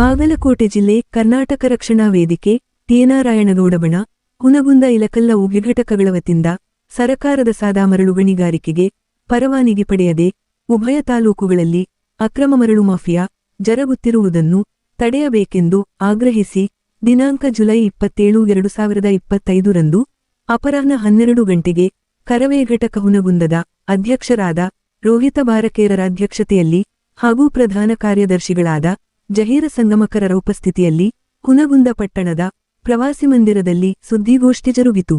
ಬಾಗಲಕೋಟೆ ಜಿಲ್ಲೆ ಕರ್ನಾಟಕ ರಕ್ಷಣಾ ವೇದಿಕೆ ಟಿಎನಾರಾಯಣಗೌಡಬಣ ಹುನಗುಂದ ಇಲಕಲ್ಲ ಉಗ್ಘಟಕಗಳ ವತಿಯಿಂದ ಸರಕಾರದ ಸಾದಾ ಮರಳು ಗಣಿಗಾರಿಕೆಗೆ ಪರವಾನಗಿ ಪಡೆಯದೆ ಉಭಯ ತಾಲೂಕುಗಳಲ್ಲಿ ಅಕ್ರಮ ಮರಳು ಮಾಫಿಯಾ ಜರಗುತ್ತಿರುವುದನ್ನು ತಡೆಯಬೇಕೆಂದು ಆಗ್ರಹಿಸಿ ದಿನಾಂಕ ಜುಲೈ ಇಪ್ಪತ್ತೇಳು, ಎರಡು ಸಾವಿರದ ಇಪ್ಪತ್ತೈದರಂದು ಅಪರಾಹ್ನ ಹನ್ನೆರಡು ಗಂಟೆಗೆ ಕರವೇ ಘಟಕ ಹುನಗುಂದದ ಅಧ್ಯಕ್ಷರಾದ ರೋಹಿತ ಬಾರಕೇರರ ಅಧ್ಯಕ್ಷತೆಯಲ್ಲಿ ಹಾಗೂ ಪ್ರಧಾನ ಕಾರ್ಯದರ್ಶಿಗಳಾದ ಜಹೀರ ಸಂಗಮಕರರ ಉಪಸ್ಥಿತಿಯಲ್ಲಿ ಕುನಗುಂದ ಪಟ್ಟಣದ ಪ್ರವಾಸಿ ಮಂದಿರದಲ್ಲಿ ಸುದ್ದಿಗೋಷ್ಠಿ ಜರುಗಿತು.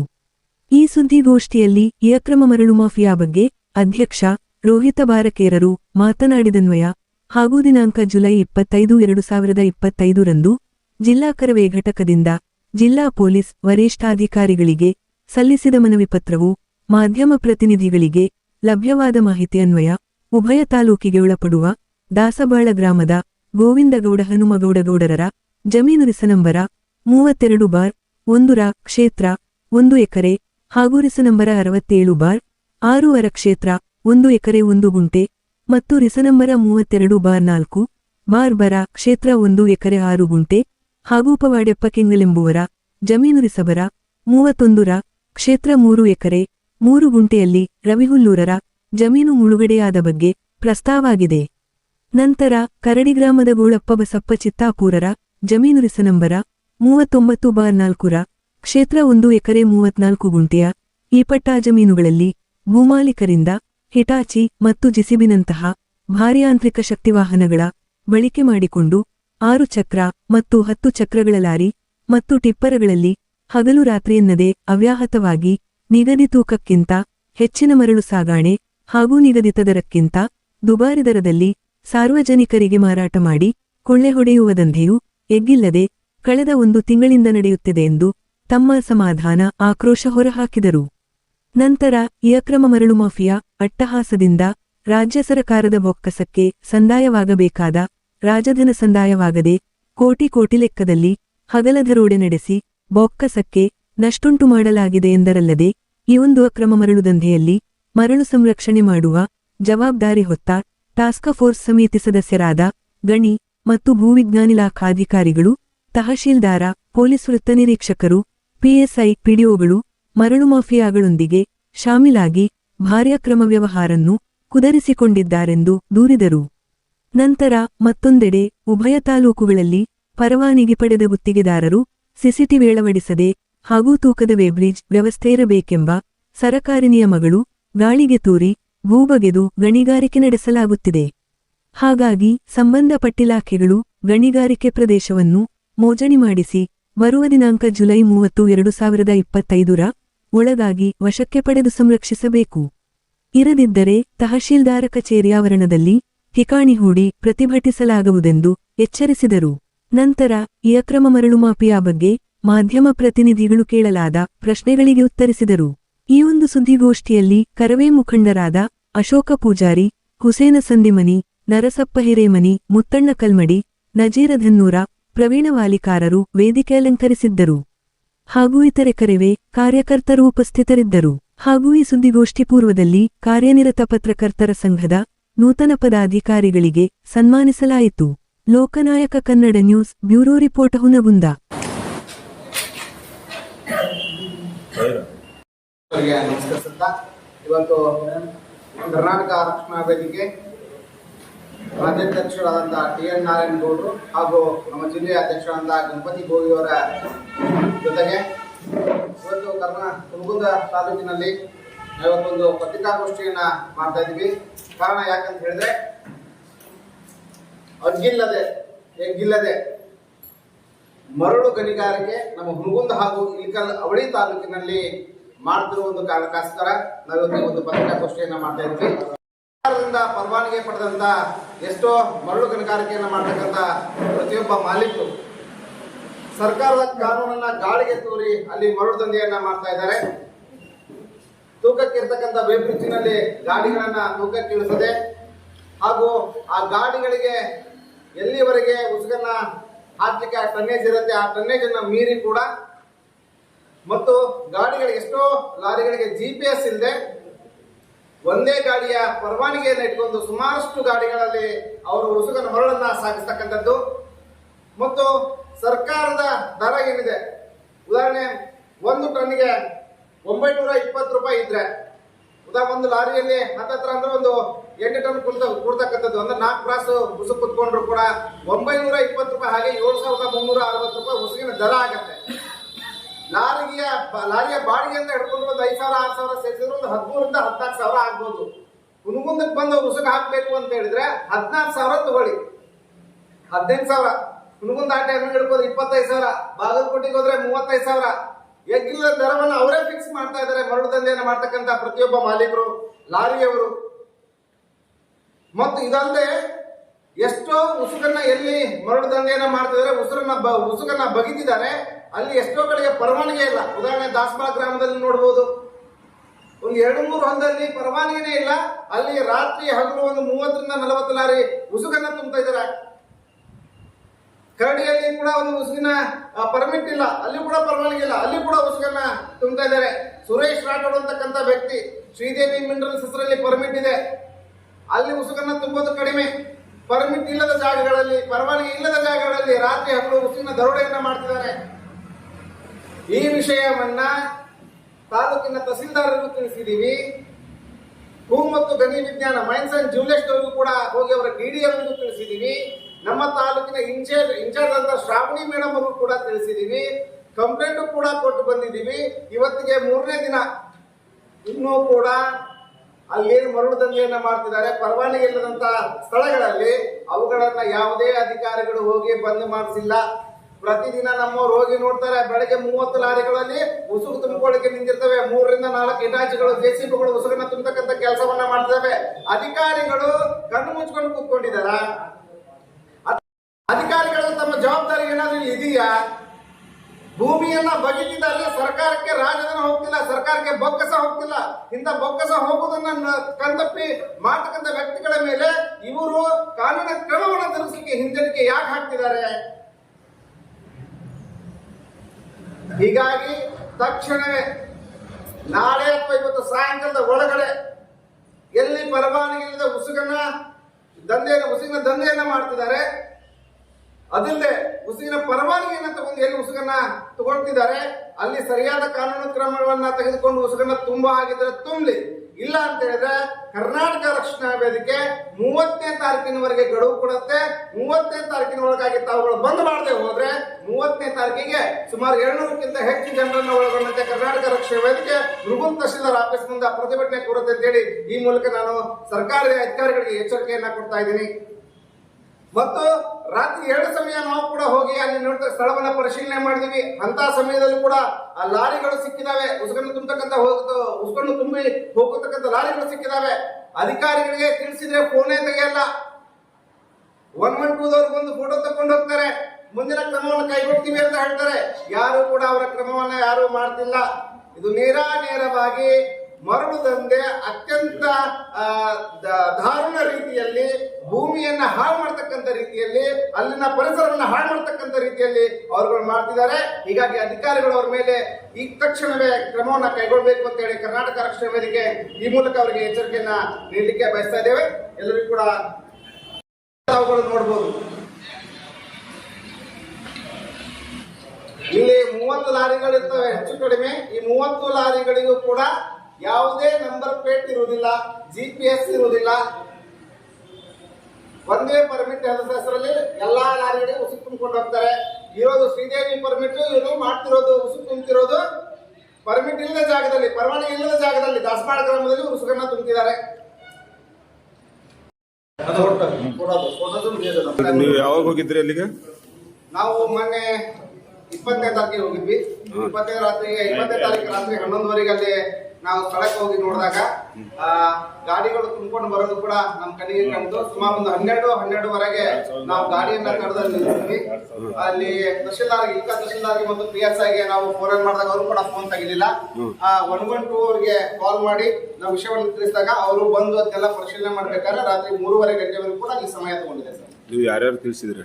ಈ ಸುದ್ದಿಗೋಷ್ಠಿಯಲ್ಲಿ ಈ ಅಕ್ರಮ ಮರಳು ಮಾಫಿಯಾ ಬಗ್ಗೆ ಅಧ್ಯಕ್ಷ ರೋಹಿತ ಬಾರಕೇರರು ಮಾತನಾಡಿದನ್ವಯ ಹಾಗೂ ದಿನಾಂಕ ಜುಲೈ ಇಪ್ಪತ್ತೈದು, ಎರಡು ಸಾವಿರದ ಇಪ್ಪತ್ತೈದರಂದು ಜಿಲ್ಲಾ ಕರವೇ ಘಟಕದಿಂದ ಜಿಲ್ಲಾ ಪೊಲೀಸ್ ವರಿಷ್ಠಾಧಿಕಾರಿಗಳಿಗೆ ಸಲ್ಲಿಸಿದ ಮನವಿ ಪತ್ರವು ಮಾಧ್ಯಮ ಪ್ರತಿನಿಧಿಗಳಿಗೆ ಲಭ್ಯವಾದ ಮಾಹಿತಿ ಅನ್ವಯ, ಉಭಯ ತಾಲೂಕಿಗೆ ಒಳಪಡುವ ದಾಸಬಾಳ ಗ್ರಾಮದ ಗೋವಿಂದಗೌಡ ಹನುಮಗೌಡಗೌಡರರ ಜಮೀನು ರಿಸನಂಬರ ಮೂವತ್ತೆರಡು ಬಾರ್, ಒಂದು ರ ಕ್ಷೇತ್ರ, ಒಂದು ಎಕರೆ ಹಾಗೂ ರಿಸನಂಬರ ಅರವತ್ತೇಳು ಬಾರ್ ಆರು ಅರ ಕ್ಷೇತ್ರ, ಒಂದು ಎಕರೆ ಒಂದು ಗುಂಟೆ ಮತ್ತು ರಿಸನಂಬರ ಮೂವತ್ತೆರಡು ಬಾರ್ ನಾಲ್ಕು, ಬಾರ್ ಬರ ಕ್ಷೇತ್ರ ಒಂದು ಎಕರೆ ಆರು ಗುಂಟೆ ಹಾಗೂ ಪವಾಡೆಪ್ಪ ಕೆಂಗಲೆಂಬುವರ ಜಮೀನು ರಿಸಬರ ಮೂವತ್ತೊಂದು ರ ಕ್ಷೇತ್ರ ಮೂರು ಎಕರೆ, ಮೂರು ಗುಂಟೆಯಲ್ಲಿ ರವಿಹುಲ್ಲೂರರ ಜಮೀನು ಮುಳುಗಡೆಯಾದ ಬಗ್ಗೆ ಪ್ರಸ್ತಾವಾಗಿದೆ ನಂತರ ಕರಡಿಗ್ರಾಮದ ಗೋಳಪ್ಪ ಬಸಪ್ಪ ಚಿತ್ತಾಪೂರರ ಜಮೀನು ರಿಸನಂಬರ ಮೂವತ್ತೊಂಬತ್ತು ಬಾರ್ ನಾಲ್ಕುರ, ಕ್ಷೇತ್ರ ಒಂದು ಎಕರೆ ಮೂವತ್ನಾಲ್ಕು ಗುಂಟೆಯ ಈ ಪಟ್ಟಾ ಜಮೀನುಗಳಲ್ಲಿ ಭೂಮಾಲೀಕರಿಂದ ಹಿಟಾಚಿ ಮತ್ತು ಜಿಸಿಬಿನಂತಹ ಭಾರಿ ಶಕ್ತಿ ಶಕ್ತಿವಾಹನಗಳ ಬಳಕೆ ಮಾಡಿಕೊಂಡು ಆರು ಚಕ್ರ ಮತ್ತು ಹತ್ತು ಚಕ್ರಗಳ ಲಾರಿ ಮತ್ತು ಟಿಪ್ಪರಗಳಲ್ಲಿ ಹಗಲು ರಾತ್ರಿಯೆನ್ನದೇ ಅವ್ಯಾಹತವಾಗಿ ನಿಗದಿ ತೂಕಕ್ಕಿಂತ ಹೆಚ್ಚಿನ ಮರಳು ಸಾಗಾಣೆ ಹಾಗೂ ನಿಗದಿತ ದರಕ್ಕಿಂತ ದುಬಾರಿ ದರದಲ್ಲಿ ಸಾರ್ವಜನಿಕರಿಗೆ ಮಾರಾಟ ಮಾಡಿ ಕೊಳ್ಳೆ ಹೊಡೆಯುವ ದಂಧೆಯು ಎಗ್ಗಿಲ್ಲದೆ ಕಳೆದ ಒಂದು ತಿಂಗಳಿಂದ ನಡೆಯುತ್ತಿದೆ ಎಂದು ತಮ್ಮ ಸಮಾಧಾನ ಆಕ್ರೋಶ ಹೊರಹಾಕಿದರು. ನಂತರ ಈ ಅಕ್ರಮ ಮರಳು ಮಾಫಿಯಾ ಅಟ್ಟಹಾಸದಿಂದ ರಾಜ್ಯ ಸರಕಾರದ ಬೊಕ್ಕಸಕ್ಕೆ ಸಂದಾಯವಾಗಬೇಕಾದ ರಾಜಧನ ಸಂದಾಯವಾಗದೆ ಕೋಟಿ ಕೋಟಿ ಲೆಕ್ಕದಲ್ಲಿ ಹಗಲ ದರೋಡೆ ನಡೆಸಿ ಬೊಕ್ಕಸಕ್ಕೆ ನಷ್ಟುಂಟು ಮಾಡಲಾಗಿದೆ ಎಂದರಲ್ಲದೆ ಈ ಒಂದು ಅಕ್ರಮ ಮರಳು ದಂಧೆಯಲ್ಲಿ ಮರಳು ಸಂರಕ್ಷಣೆ ಮಾಡುವ ಜವಾಬ್ದಾರಿ ಹೊತ್ತ ಟಾಸ್ಕ ಫೋರ್ಸ್ ಸಮಿತಿ ಸದಸ್ಯರಾದ ಗಣಿ ಮತ್ತು ಭೂವಿಜ್ಞಾನ ಇಲಾಖಾಧಿಕಾರಿಗಳು ತಹಶೀಲ್ದಾರ, ಪೊಲೀಸ್ ವೃತ್ತ ನಿರೀಕ್ಷಕರು, ಪಿಎಸ್ಐ, ಪಿಡಿಒಗಳು, ಮರಳು ಮಾಫಿಯಾಗಳೊಂದಿಗೆ ಶಾಮೀಲಾಗಿ ಭಾರ್ಯಕ್ರಮ ವ್ಯವಹಾರನ್ನು ಕುದರಿಸಿಕೊಂಡಿದ್ದಾರೆಂದು ದೂರಿದರು. ನಂತರ ಮತ್ತೊಂದೆಡೆ ಉಭಯ ತಾಲೂಕುಗಳಲ್ಲಿ ಪರವಾನಗಿ ಪಡೆದ ಗುತ್ತಿಗೆದಾರರು ಸಿಸಿಟಿವಿ ಅಳವಡಿಸದೆ ಹಾಗೂ ತೂಕದ ವೇಬ್ರಿಜ್ ವ್ಯವಸ್ಥೆ ಇರಬೇಕೆಂಬ ಸರಕಾರಿ ನಿಯಮಗಳು ಗಾಳಿಗೆ ತೂರಿ ಭೂಬಗೆದು ಗಣಿಗಾರಿಕೆ ನಡೆಸಲಾಗುತ್ತಿದೆ. ಹಾಗಾಗಿ ಸಂಬಂಧಪಟ್ಟಿಲಾಖೆಗಳು ಗಣಿಗಾರಿಕೆ ಪ್ರದೇಶವನ್ನು ಮೋಜಣಿ ಮಾಡಿಸಿ ಬರುವ ದಿನಾಂಕ ಜುಲೈ ಮೂವತ್ತು ಎರಡು ಸಾವಿರದ ಇಪ್ಪತ್ತೈದರ ಒಳಗಾಗಿ ವಶಕ್ಕೆ ಪಡೆದು ಸಂರಕ್ಷಿಸಬೇಕು. ಇರದಿದ್ದರೆ ತಹಶೀಲ್ದಾರ ಕಚೇರಿ ಆವರಣದಲ್ಲಿ ಠಿಕಾಣಿ ಹೂಡಿ ಪ್ರತಿಭಟಿಸಲಾಗುವುದೆಂದು ಎಚ್ಚರಿಸಿದರು. ನಂತರ ಈ ಅಕ್ರಮ ಮರಳು ಮಾಫಿಯಾ ಬಗ್ಗೆ ಮಾಧ್ಯಮ ಪ್ರತಿನಿಧಿಗಳು ಕೇಳಲಾದ ಪ್ರಶ್ನೆಗಳಿಗೆ ಉತ್ತರಿಸಿದರು. ಈ ಒಂದು ಸುದ್ದಿಗೋಷ್ಠಿಯಲ್ಲಿ ಕರವೇ ಮುಖಂಡರಾದ ಅಶೋಕ ಪೂಜಾರಿ, ಹುಸೇನ ಸಂದಿಮನಿ, ನರಸಪ್ಪ ಹಿರೇಮನಿ, ಮುತ್ತಣ್ಣ ಕಲ್ಮಡಿ, ನಜೀರ ಧನ್ನೂರ, ಪ್ರವೀಣ ವಾಲಿಕಾರರು ವೇದಿಕೆ ಅಲಂಕರಿಸಿದ್ದರು. ಹಾಗೂ ಇತರೆ ಕರೆವೆ ಕಾರ್ಯಕರ್ತರು ಉಪಸ್ಥಿತರಿದ್ದರು. ಹಾಗೂ ಈ ಸುದ್ದಿಗೋಷ್ಠಿ ಪೂರ್ವದಲ್ಲಿ ಕಾರ್ಯನಿರತ ಪತ್ರಕರ್ತರ ಸಂಘದ ನೂತನ ಪದಾಧಿಕಾರಿಗಳಿಗೆ ಸನ್ಮಾನಿಸಲಾಯಿತು. Lokanayaka Kannada news bureau report Hungund. ಅವರಿಗೆ ಇವತ್ತು ಕರ್ನಾಟಕ ರಕ್ಷಣಾ ವೇದಿಕೆ ರಾಜ್ಯಾಧ್ಯಕ್ಷರಾದಂಥ ಟಿ ಎನ್ ನಾರಾಯಣಗೌಡರು ಹಾಗೂ ನಮ್ಮ ಜಿಲ್ಲೆಯ ಅಧ್ಯಕ್ಷರಾದಂಥ ಗಣಪತಿ ಗೋವಿಯವರ ಜೊತೆಗೆ ಇವತ್ತು ಕರ್ನಾ ತುಮಕೂರು ತಾಲೂಕಿನಲ್ಲಿ ಇವತ್ತೊಂದು ಪತ್ರಿಕಾಗೋಷ್ಠಿಯನ್ನ ಮಾಡ್ತಾ ಇದ್ದೀವಿ. ಕಾರಣ ಯಾಕಂತ ಹೇಳಿದ್ರೆ ಅಗ್ಗಿಲ್ಲದೆ ಎಗ್ಗಿಲ್ಲದೆ ಮರಳು ಗಣಿಗಾರಿಕೆ ನಮ್ಮ ಹುಣಗುಂದ ಹಾಗೂ ಇಳಿಕಲ್ ಅವಳಿ ತಾಲೂಕಿನಲ್ಲಿ ಮಾಡ್ತಿರುವ ಒಂದು ಕಾರಣಕ್ಕೋಸ್ಕರ ನಾವಿವತ್ತು ಒಂದು ಪತ್ರಿಕಾಗೋಷ್ಠಿಯನ್ನ ಮಾಡ್ತಾ ಇದ್ವಿ. ಸರ್ಕಾರದಿಂದ ಪರವಾನಗಿ ಪಡೆದಂತ ಎಷ್ಟೋ ಮರಳು ಗಣಿಗಾರಿಕೆಯನ್ನ ಮಾಡ್ತಕ್ಕಂತ ಪ್ರತಿಯೊಬ್ಬ ಮಾಲೀಕರು ಸರ್ಕಾರದ ಕಾನೂನನ್ನ ಗಾಳಿಗೆ ತೂರಿ ಅಲ್ಲಿ ಮರಳು ದಂಧೆಯನ್ನ ಮಾಡ್ತಾ ಇದ್ದಾರೆ. ತೂಕಕ್ಕೆ ಇರ್ತಕ್ಕಂಥ ವೇಬ್ರಿಡ್ಜಿನಲ್ಲಿ ಗಾಡಿಗಳನ್ನ ತೂಕಕ್ಕೆ ಇಳಿಸದೆ ಹಾಗೂ ಆ ಗಾಡಿಗಳಿಗೆ ಎಲ್ಲಿವರೆಗೆ ಉಸುಗನ್ನ ಹಾಕ್ಲಿಕ್ಕೆ ಆ ಟನ್ನೇಜ್ ಇರುತ್ತೆ, ಆ ಟನ್ನೇಜ್ ಅನ್ನ ಮೀರಿ ಕೂಡ ಮತ್ತು ಗಾಡಿಗಳಿಗೆ ಎಷ್ಟೋ ಲಾರಿಗಳಿಗೆ ಜಿ ಪಿ ಎಸ್ ಇಲ್ಲದೆ ಒಂದೇ ಗಾಡಿಯ ಪರವಾನಗಿಯನ್ನು ಇಟ್ಕೊಂಡು ಸುಮಾರಷ್ಟು ಗಾಡಿಗಳಲ್ಲಿ ಅವರು ಉಸುಗನ ಮರಳನ್ನ ಸಾಗಿಸ್ತಕ್ಕಂಥದ್ದು. ಮತ್ತು ಸರ್ಕಾರದ ದರ ಏನಿದೆ? ಉದಾಹರಣೆ, ಒಂದು ಟನ್ಗೆ ಒಂಬೈನೂರ ಇಪ್ಪತ್ತು ರೂಪಾಯಿ ಇದ್ರೆ, ಉದಾ ಒಂದು ಲಾರಿಯಲ್ಲಿ ಹತ್ತತ್ರ ಅಂದ್ರೆ ಒಂದು ಎಂಟು ಟನ್ ಕುಂತ ಕೂಡ್ತಕ್ಕಂಥದ್ದು ಅಂದ್ರೆ ನಾಲ್ಕು ಕ್ರಾಸು ಉಸುಕು ಕುತ್ಕೊಂಡ್ರು ಕೂಡ ಒಂಬೈನೂರ ಇಪ್ಪತ್ತು ರೂಪಾಯಿ ಹಾಗೆ ಏಳು ಸಾವಿರದ ಮುನ್ನೂರ ಅರವತ್ತು ರೂಪಾಯಿ ಉಸುಗಿನ ದರ ಆಗತ್ತೆ. ಲಾರಿಗೆಯ ಲಾರಿಯ ಬಾಡಿಗೆ ಅಂತ ಹಿಡ್ಕೊಂಡು ಒಂದು ಐದು ಸಾವಿರ, ಆರು ಸಾವಿರ ಸೇರಿಸಿದ್ರೆ ಒಂದು ಹದಿಮೂರಿಂದ ಹದಿನಾಲ್ಕು ಸಾವಿರ ಆಗ್ಬೋದು. ಕುನುಗುಂದಕ್ಕೆ ಬಂದು ಉಸುಕ್ ಹಾಕ್ಬೇಕು ಅಂತ ಹೇಳಿದ್ರೆ ಹದಿನಾಲ್ಕು ಸಾವಿರ ತಗೊಳ್ಳಿ. ಹದಿನೆಂಟು ಸಾವಿರ. ಕುನುಗುಂದ ಆಟ ಹೆಂಗ್ ಹಿಡ್ಬೋದು? ಇಪ್ಪತ್ತೈದು ಸಾವಿರ. ಬಾಗಲಕೋಟೆಗೆ ಹೋದ್ರೆ ಮೂವತ್ತೈದು ಸಾವಿರ. ಎಗ್ಗಿಲ್ಲ ದರವನ್ನು ಅವರೇ ಫಿಕ್ಸ್ ಮಾಡ್ತಾ ಇದ್ದಾರೆ. ಮರಳು ದಂಧೆಯನ್ನು ಮಾಡ್ತಕ್ಕಂಥ ಪ್ರತಿಯೊಬ್ಬ ಮಾಲೀಕರು, ಲಾರಿಯವರು. ಮತ್ತು ಇದಲ್ಲದೆ ಎಷ್ಟೋ ಉಸುಕನ್ನ ಎಲ್ಲಿ ಮರಳು ದಂಧೆಯನ್ನು ಮಾಡ್ತಿದ್ದಾರೆ ಉಸುರನ್ನ ಉಸುಕನ್ನ ಬಗಿತಿದ್ದಾರೆ. ಅಲ್ಲಿ ಎಷ್ಟೋ ಕಡೆಗೆ ಪರವಾನಗಿ ಇಲ್ಲ. ಉದಾಹರಣೆ ದಾಸಬಾಳ ಗ್ರಾಮದಲ್ಲಿ ನೋಡ್ಬೋದು. ಒಂದು ಎರಡು ಮೂರು ಹೊಲದಲ್ಲಿ ಪರವಾನಗಿನೇ ಇಲ್ಲ. ಅಲ್ಲಿ ರಾತ್ರಿ ಹಗಲು ಒಂದು ಮೂವತ್ತರಿಂದ ನಲವತ್ತು ಲಾರಿ ಉಸುಗನ್ನ ತುಂಬ್ತಾ ಇದ್ದಾರೆ. ಕರಡಿಯಲ್ಲಿ ಕೂಡ ಒಂದು ಉಸುಗಿನ ಪರ್ಮಿಟ್ ಇಲ್ಲ. ಅಲ್ಲಿ ಕೂಡ ಪರವಾನಗಿ ಇಲ್ಲ. ಅಲ್ಲಿ ಕೂಡ ಉಸುಗನ್ನ ತುಂಬ್ತಾ ಇದ್ದಾರೆ. ಸುರೇಶ್ ರಾಠೋಡ್ ಅಂತಕ್ಕಂಥ ವ್ಯಕ್ತಿ, ಶ್ರೀದೇವಿ ಮಿನರಲ್ಸ್ ಹೆಸರಲ್ಲಿ ಪರ್ಮಿಟ್ ಇದೆ. ಅಲ್ಲಿ ಉಸುಗನ್ನ ತುಂಬೋದು ಕಡಿಮೆ. ಪರ್ಮಿಟ್ ಇಲ್ಲದ ಜಾಗಗಳಲ್ಲಿ, ಪರವಾನಗಿ ಇಲ್ಲದ ಜಾಗಗಳಲ್ಲಿ ರಾತ್ರಿ ಹಗಲು ಉಸುಗಿನ ದರೋಡೆಯನ್ನ ಮಾಡ್ತಿದ್ದಾರೆ. ಈ ವಿಷಯವನ್ನ ತಾಲೂಕಿನ ತಹಸೀಲ್ದಾರರಿಗೂ ತಿಳಿಸಿದೀವಿ. ಭೂ ಮತ್ತು ಗಣಿ ವಿಜ್ಞಾನ, ಮೈನ್ಸ್ ಅಂಡ್ ಜ್ಯುವೆಲರ್ಸ್ ಅವರಿಗೂ ಕೂಡ ಹೋಗಿ ಅವರ ಡಿ ಅವರಿಗೂ ತಿಳಿಸಿದೀವಿ. ನಮ್ಮ ತಾಲೂಕಿನ ಇನ್ಚಾರ್ಜ್ ಇನ್ಚಾರ್ಜ್ ಅಂತ ಶ್ರಾವಣಿ ಮೇಡಮ್ ಅವರು ಕೂಡ ತಿಳಿಸಿದೀವಿ. ಕಂಪ್ಲೇಂಟ್ ಕೂಡ ಕೊಟ್ಟು ಬಂದಿದ್ದೀವಿ ಇವತ್ತಿಗೆ ಮೂರನೇ ದಿನ. ಇನ್ನೂ ಕೂಡ ಅಲ್ಲೇನು ಮರಳು ದಂಧೆಯನ್ನ ಮಾಡ್ತಿದ್ದಾರೆ. ಪರವಾನಗಿ ಇಲ್ಲದಂತ ಸ್ಥಳಗಳಲ್ಲಿ ಅವುಗಳನ್ನ ಯಾವುದೇ ಅಧಿಕಾರಿಗಳು ಹೋಗಿ ಬಂದ್ ಮಾಡಿಸಿಲ್ಲ. ಪ್ರತಿದಿನ ನಮ್ಮ ರೋಗಿ ನೋಡ್ತಾರೆ, ಬೆಳಗ್ಗೆ ಮೂವತ್ತು ಲಾರಿಗಳಲ್ಲಿ ಉಸುರು ತುಂಬಿಕೊಳ್ಳಿಕ್ಕೆ ನಿಂತಿರ್ತವೆ. ಮೂರರಿಂದ ನಾಲ್ಕು ಇಟಾಚಿಗಳು, ಜೆಸಿಬಿಗಳು ಉಸುಗನ್ನ ತುಂಬತಕ್ಕಂತ ಕೆಲಸವನ್ನ ಮಾಡ್ತವೆ. ಅಧಿಕಾರಿಗಳು ಕಣ್ಣು ಮುಚ್ಕೊಂಡು ಕೂತ್ಕೊಂಡಿದಾರ ಅಧಿಕಾರಿಗಳು ತಮ್ಮ ಜವಾಬ್ದಾರಿ ಏನಾದ್ರೂ ಇದೆಯಾ? ಭೂಮಿಯನ್ನ ಬಗೆದಿದ್ದಾರೆ ಸರ್ಕಾರಕ್ಕೆ ರಾಜಧನ ಹೋಗ್ತಿಲ್ಲ, ಸರ್ಕಾರಕ್ಕೆ ಬೊಕ್ಕಸ ಹೋಗ್ತಿಲ್ಲ. ಇಂತ ಬೊಕ್ಕಸ ಹೋಗುವುದನ್ನ ಕಣ್ತಪ್ಪಿ ಮಾಡ್ತಕ್ಕಂಥ ವ್ಯಕ್ತಿಗಳ ಮೇಲೆ ಇವರು ಕಾನೂನಿನ ಕ್ರಮವನ್ನು ತರಿಸಲಿಕ್ಕೆ ಹಿಂಜರಿಕೆ ಯಾಕೆ ಹಾಕ್ತಿದ್ದಾರೆ? ಹೀಗಾಗಿ ತಕ್ಷಣವೇ ನಾಳೆ ಅಥವಾ ಇವತ್ತು ಸಾಯಂಕಾಲದ ಒಳಗಡೆ ಎಲ್ಲಿ ಪರವಾನಗಿ ಇಲ್ಲದ ಉಸುಗನ್ನ, ದಂಧೆಯನ್ನು ಉಸುಗಿನ ದಂಧೆಯನ್ನ ಮಾಡ್ತಿದ್ದಾರೆ, ಅದಿಲ್ಲದೆ ಉಸುಗಿನ ಪರವಾನಗಿಯನ್ನ ತಗೊಂಡು ಎಲ್ಲಿ ಉಸುಗನ್ನ ತಗೊಳ್ತಿದ್ದಾರೆ, ಅಲ್ಲಿ ಸರಿಯಾದ ಕಾನೂನು ಕ್ರಮಗಳನ್ನ ತೆಗೆದುಕೊಂಡು ಉಸುಗನ್ನ ತುಂಬಾ ಆಗಿದ್ರೆ ತುಂಬಲಿ. ಇಲ್ಲ ಅಂತ ಹೇಳಿದ್ರೆ ಕರ್ನಾಟಕ ರಕ್ಷಣಾ ವೇದಿಕೆ ಮೂವತ್ತನೇ ತಾರೀಕಿನವರೆಗೆ ಗಡುವು ಕೊಡುತ್ತೆ. ಮೂವತ್ತನೇ ತಾರೀಕಿನ ಒಳಗಾಗಿ ತಾವುಗಳು ಬಂದ್ ಮಾಡದೆ ಹೋದ್ರೆ ಮೂವತ್ತನೇ ತಾರೀಕಿಗೆ ಸುಮಾರು ಏಳ್ನೂರಕ್ಕಿಂತ ಹೆಚ್ಚು ಜನರನ್ನು ಒಳಗೊಂಡಂತೆ ಕರ್ನಾಟಕ ರಕ್ಷಣಾ ವೇದಿಕೆ ಮೃಗುಲ್ ತಹಶೀಲ್ದಾರ್ ಆಫೀಸ್ ಮುಂದೆ ಪ್ರತಿಭಟನೆ ಕೊಡುತ್ತೆ ಅಂತೇಳಿ ಈ ಮೂಲಕ ನಾನು ಸರ್ಕಾರದ ಅಧಿಕಾರಿಗಳಿಗೆ ಎಚ್ಚರಿಕೆಯನ್ನ ಕೊಡ್ತಾ ಇದ್ದೀನಿ. ಮತ್ತು ರಾತ್ರಿ ಎರಡು ಸಮಯ ನಾವು ಕೂಡ ಹೋಗಿ ಅಲ್ಲಿ ನೋಡಿದ ಸ್ಥಳವನ್ನ ಪರಿಶೀಲನೆ ಮಾಡಿದೀವಿ. ಅಂತ ಸಮಯದಲ್ಲಿ ಕೂಡ ಆ ಲಾರಿಗಳು ಸಿಕ್ಕಿದಾವೆ. ಉಸುಗನ್ನು ತುಂಬತಕ್ಕಂತ ಹೋಗ್ತು ಉಸ್ಕೊಂಡು ತುಂಬಿ ಹೋಗತಕ್ಕಂಥ ಲಾರಿಗಳು ಸಿಕ್ಕಿದಾವೆ. ಅಧಿಕಾರಿಗಳಿಗೆ ತಿಳಿಸಿದ್ರೆ ಫೋನೇ ತೆಗೆಯಲ್ಲ. ಒನ್ ಒನ್ ಟೂ ದವ್ರು ಬಂದು ಫೋಟೋ ತಕೊಂಡು ಹೋಗ್ತಾರೆ. ಮುಂದಿನ ಕ್ರಮವನ್ನು ಕೈಗೊಳ್ತೀವಿ ಅಂತ ಹೇಳ್ತಾರೆ. ಯಾರು ಕೂಡ ಅವರ ಕ್ರಮವನ್ನ ಯಾರು ಮಾಡ್ತಿಲ್ಲ. ಇದು ನೇರ ನೇರವಾಗಿ ಮರಳು ದಂಧೆ ಅತ್ಯಂತ ದಾರುಣ ರೀತಿಯಲ್ಲಿ ಭೂಮಿಯನ್ನ ಹಾಳು ಮಾಡ್ತಕ್ಕಂಥ ರೀತಿಯಲ್ಲಿ, ಅಲ್ಲಿನ ಪರಿಸರವನ್ನು ಹಾಳು ಮಾಡತಕ್ಕಂಥ ರೀತಿಯಲ್ಲಿ ಅವರುಗಳು ಮಾಡ್ತಿದ್ದಾರೆ. ಹೀಗಾಗಿ ಅಧಿಕಾರಿಗಳು ಅವರ ಮೇಲೆ ಈ ತಕ್ಷಣವೇ ಕ್ರಮವನ್ನು ಕೈಗೊಳ್ಳಬೇಕು ಅಂತ ಹೇಳಿ ಕರ್ನಾಟಕ ರಕ್ಷಣಾ ವೇದಿಕೆ ಈ ಮೂಲಕ ಅವರಿಗೆ ಎಚ್ಚರಿಕೆಯನ್ನ ನೀಡಲಿಕ್ಕೆ ಬಯಸ್ತಾ ಇದ್ದೇವೆ. ಎಲ್ಲರಿಗೂ ಕೂಡ ತಾವುಗಳು ನೋಡಬಹುದು ಇಲ್ಲಿ ಮೂವತ್ತು ಲಾರಿಗಳು ಇರ್ತವೆ, ಹೆಚ್ಚು ಕಡಿಮೆ. ಈ ಮೂವತ್ತು ಲಾರಿಗಳಿಗೂ ಕೂಡ ಯಾವುದೇ ನಂಬರ್ ಪ್ಲೇಟ್ ಇರುವುದಿಲ್ಲ ಜಿ ಪಿ ಎಸ್ ಇರುವುದಿಲ್ಲ. ಒಂದೇ ಪರ್ಮಿಟ್ ಹೆಸರಲ್ಲಿ ಎಲ್ಲಾ ಲಾರಿಗಳಿಗೆ ಉಸಿ ತುಂಬಿಕೊಂಡು ಹೋಗ್ತಾರೆ. ಇರೋದು ಶ್ರೀದೇವಿ ಪರ್ಮಿಟ್ ಇವರು ಮಾಡ್ತಿರೋದು ಉಸಿ ತುಂಬ್ತಿರೋದು ಪರ್ಮಿಟ್ ಇಲ್ಲದ ಜಾಗದಲ್ಲಿ ಪರವಾನಗಿ ಇಲ್ಲದ ಜಾಗದಲ್ಲಿ ದಾಸವಾಡ ಗ್ರಾಮದಲ್ಲಿ ಉಸುಕನ್ನ ತುಂಬಿದ್ದಾರೆ. ನೀವು ಯಾವಾಗ ಹೋಗಿದ್ರಿ ಅಲ್ಲಿಗೆ? ನಾವು ಮೊನ್ನೆ ಇಪ್ಪತ್ತನೇ ತಾರೀಕಿಗೆ ಹೋಗಿದ್ವಿ. ಇಪ್ಪತ್ತನೇ ರಾತ್ರಿ ಇಪ್ಪತ್ತನೇ ತಾರೀಕು ರಾತ್ರಿ ಹನ್ನೊಂದುವರೆಗೆ ಅಲ್ಲಿ ನಾವು ಸ್ಥಳಕ್ಕೆ ಹೋಗಿ ನೋಡಿದಾಗ ಆ ಗಾಡಿಗಳು ತುಂಬಿಕೊಂಡು ಬರೋದು ಕೂಡ ನಮ್ಮ ಕಣ್ಣಿಗೆ ಕಂಡು ಸುಮಾರು ಒಂದು ಹನ್ನೆರಡು ಹನ್ನೆರಡುವರೆಗೆ ನಾವು ಗಾಡಿಯನ್ನ ಕರೆದಲ್ಲಿ ನಿಲ್ಸಿದ್ವಿ ಅಲ್ಲಿ ತಹಶೀಲ್ದಾರ್ ಇಲ್ಕ ತಹಶೀಲ್ದಾರ್ಗೆ ಮತ್ತು ಪಿ ಎಸ್ ಐಗೆ ನಾವು ಫೋನ್ ಮಾಡಿದಾಗ ಅವರು ಕೂಡ ಫೋನ್ ತೆಗಿಲಿಲ್ಲ. ಒನ್ ಒನ್ ಟೂ ಅವ್ರಿಗೆ ಕಾಲ್ ಮಾಡಿ ನಾವು ವಿಷಯವನ್ನು ತಿಳಿಸಿದಾಗ ಅವರು ಬಂದು ಅದೆಲ್ಲ ಪರಿಶೀಲನೆ ಮಾಡ್ಬೇಕಾದ್ರೆ ರಾತ್ರಿ ಮೂರುವರೆ ಗಂಟೆವರೆಗೂ ಕೂಡ ಅಲ್ಲಿ ಸಮಯ ತಗೊಂಡಿದೆ ಸರ್. ನೀವು ಯಾರ್ಯಾರು ತಿಳಿಸಿದ್ರಿ?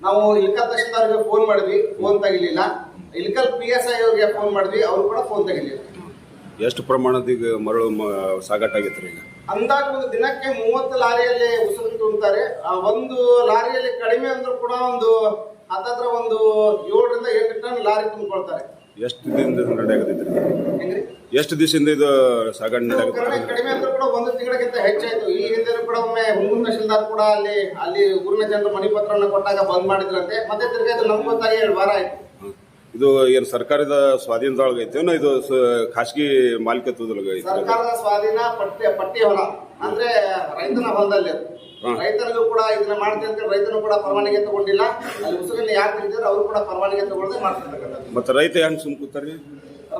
ನಾವು ಇಲ್ಕಲ್ ತಹಶೀಲ್ದಾರ್ಗೆ ಫೋನ್ ಮಾಡಿದ್ವಿ ಫೋನ್ ತೆಗಿಲಿಲ್ಲ. ಇಲ್ಕಲ್ ಪಿ ಎಸ್ ಐ ಅವ್ರಿಗೆ ಫೋನ್ ಮಾಡಿದ್ವಿ ಅವ್ರು ಕೂಡ ಫೋನ್ ತೆಗಿಲಿಲ್ಲ. ಎಷ್ಟು ಪ್ರಮಾಣದ ಈಗ ಮರಳು ಮ- ಸಾಗಾಟಾಗೈತ್ರಿ ಈಗ? ಅಂದಾಜು ಒಂದು ದಿನಕ್ಕೆ ಮೂವತ್ತು ಲಾರಿಯಲ್ಲಿ ಉಸಿರು ತುಂಬ್ತಾರೆ. ಆ ಒಂದು ಲಾರಿಯಲ್ಲಿ ಕಡಿಮೆ ಅಂದ್ರೂ ಕೂಡ ಒಂದು ಹತ್ತತ್ರ ಒಂದು ಏಳರಿಂದ ಎಂಟು ಟನ್ ಲಾರಿ ತುಂಬಿಕೊಳ್ತಾರೆ. ಎಷ್ಟು ದಿನದಿಂದ ನಡೆಯಾಗತೈತ್ರಿ ಹೆಂಗ್ರಿ? ಎಷ್ಟು ದಿವಸದಿಂದ ಇದು ಸಾಗಣೆ ಇದು ಕಡಿಮೆ ಅಂದ್ರೂ ಕೂಡ ಒಂದು ತಿಂಗಳಿಗಿಂತ ಹೆಚ್ಚಾಯ್ತು. ಈ ಹಿಂದೆ ಕೂಡ ಒಮ್ಮೆ ಹುಂಗೂರು ತಹಶೀಲ್ದಾರ್ ಕೂಡ ಅಲ್ಲಿ ಅಲ್ಲಿ ಊರಿನ ಜನರು ಮನಿ ಪತ್ರವನ್ನು ಕೊಟ್ಟಾಗ ಬಂದ್ ಮಾಡಿದ್ರಂತೆ. ಮತ್ತೆ ತಿರ್ಗಾ ಇದು ನಮ್ಗೆ ಗೊತ್ತಾಗಿ ಎರಡು ವಾರ ಆಯ್ತು. ಇದು ಏನು ಸರ್ಕಾರದ ಸ್ವಾಧೀನದೊಳಗೆ ಐತೇನೋ ಇದು ಖಾಸಗಿ ಮಾಲೀಕತ್ವದೊಳಗೆ ಐತೆ ಸರ್ಕಾರದ ಸ್ವಾಧೀನ ಪಟ್ಟಿ ಪಟ್ಟಿ ಹೊಲ ಅಂದ್ರೆ ರೈತನ ಹೊಲದಲ್ಲಿ ರೈತರಿಗೂ ಕೂಡ ಇದನ್ನ ಮಾಡ್ತೀನಿ ಅಂತ ರೈತನು ಕೂಡ ಪರವಾನಗಿ ತಗೊಂಡಿಲ್ಲ. ಅಲ್ಲಿ ಉಸುಗಲ್ಲಿ ಯಾರು ತಿಳಿದ್ರೆ ಅವರು ಕೂಡ ಪರವಾನಗಿ ತಗೊಳ್ಳದೆ ಮಾಡ್ತಿರ್ತಕ್ಕಂಥದ್ದು. ಮತ್ತೆ ರೈತ ಹೆಂಗ್ ಸುಮ್ ಕೂತಾರೆ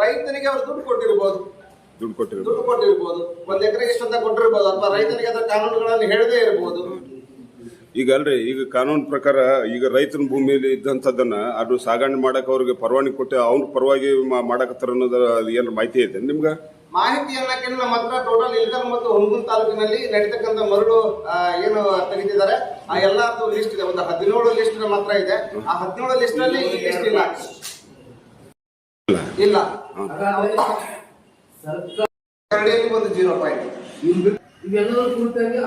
ರೈತನಿಗೆ ಅವ್ರು ದುಡ್ಡು ಕೊಟ್ಟಿರ್ಬೋದು. ದುಡ್ಡು ಕೊಟ್ಟಿರ್ಬೋದು. ದುಡ್ಡು ಕೊಟ್ಟಿರ್ಬೋದು. ಒಂದ್ ಎಕರೆಗೆ ಇಷ್ಟಂತ ಕೊಟ್ಟಿರ್ಬೋದು. ಅಥವಾ ರೈತನಿಗೆ ಅದರ ಕಾನೂನುಗಳನ್ನು ಹೇಳದೇ ಇರ್ಬೋದು. ಈಗ ಅಲ್ರಿ ಈಗ ಕಾನೂನು ಪ್ರಕಾರ ಈಗ ರೈತನ ಭೂಮಿಯಲ್ಲಿ ಇದ್ದಂಥದ್ದನ್ನ ಅದು ಸಾಗಣೆ ಮಾಡಕ್ ಅವ್ರಿಗೆ ಪರವಾನಗಿ ಕೊಟ್ಟು ಅವ್ರ ಪರವಾಗಿ ಮಾಡಕತ್ತಾರ ಅನ್ನೋದು ಏನಾರ ಮಾಹಿತಿ ಐತೆ ನಿಮ್ಗೆ? ಮಾಹಿತಿ ಅನ್ನಕ್ಕೆ ನಮ್ಮ ಹತ್ರ ಟೋಟಲ್ ಇಲ್ಕಲ್ ಮತ್ತು ಹುಣಗುನ್ ತಾಲೂಕಿನಲ್ಲಿ ನಡೀತಕ್ಕಂಥ ಮರಳು ಏನು ತೆಗೆದಿದ್ದಾರೆ. ಆ ಎಲ್ಲಾರ್ದು ಲಿಸ್ಟ್ ಇದೆ. ಒಂದು ಹದಿನೇಳು ಲಿಸ್ಟ್ ನಮ್ಮ ಹತ್ರ ಇದೆ. ಆ ಹದಿನೇಳು ಲಿಸ್ಟ್ನಲ್ಲಿ ಈ ಲಿಸ್ಟ್ ಇಲ್ಲ. ಇಲ್ಲ. ಒಂದು ಜೀರೋ ಪಾಯಿಂಟ್ ಇವೆಲ್ಲರೂ ಕುರಿತಾಗಿ